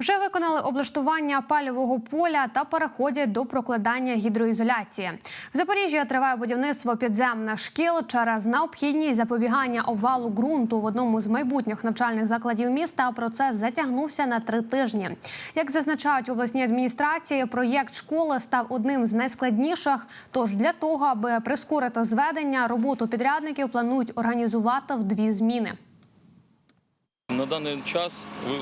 Вже виконали облаштування пальового поля та переходять до прокладання гідроізоляції. В Запоріжжі триває будівництво підземних шкіл через необхідність запобігання овалу ґрунту в одному з майбутніх навчальних закладів міста. Процес затягнувся на три тижні. Як зазначають в обласній адміністрації, проєкт школи став одним з найскладніших. Тож для того, аби прискорити зведення, роботу підрядників планують організувати в дві зміни. На даний час ви-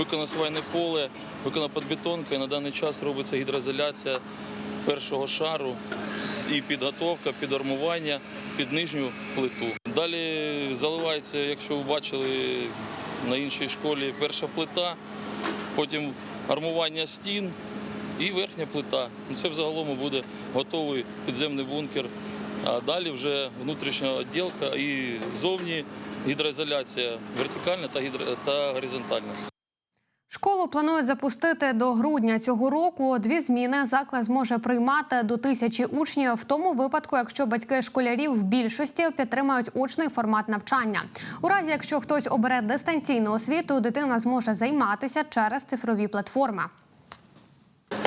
виконано свайне поле, виконана підбетонка, і на даний час робиться гідроізоляція першого шару і підготовка, підармування під нижню плиту. Далі заливається, якщо ви бачили на іншій школі, перша плита, потім армування стін і верхня плита. Ну, Це взагалом буде готовий підземний бункер. А далі вже внутрішня відділка і зовні гідроізоляція вертикальна та горизонтальна. Школу планують запустити до грудня цього року. Дві зміни заклад зможе приймати до тисячі учнів в тому випадку, якщо батьки школярів в більшості підтримають очний формат навчання. У разі, якщо хтось обере дистанційну освіту, дитина зможе займатися через цифрові платформи.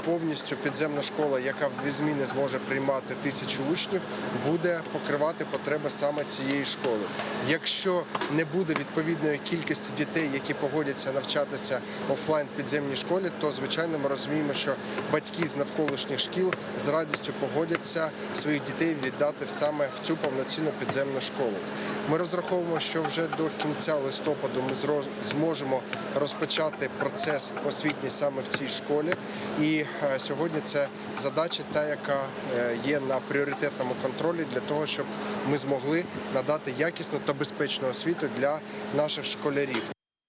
Повністю підземна школа, яка в дві зміни зможе приймати тисячу учнів, буде покривати потреби саме цієї школи. Якщо не буде відповідної кількості дітей, які погодяться навчатися офлайн в підземній школі, то звичайно ми розуміємо, що батьки з навколишніх шкіл з радістю погодяться своїх дітей віддати саме в цю повноцінну підземну школу. Ми розраховуємо, що вже до кінця листопаду ми зможемо розпочати процес освітній саме в цій школі. І е, сьогодні це задача, та яка е, є на пріоритетному контролі для того, щоб ми змогли надати якісну та безпечну освіту для наших школярів.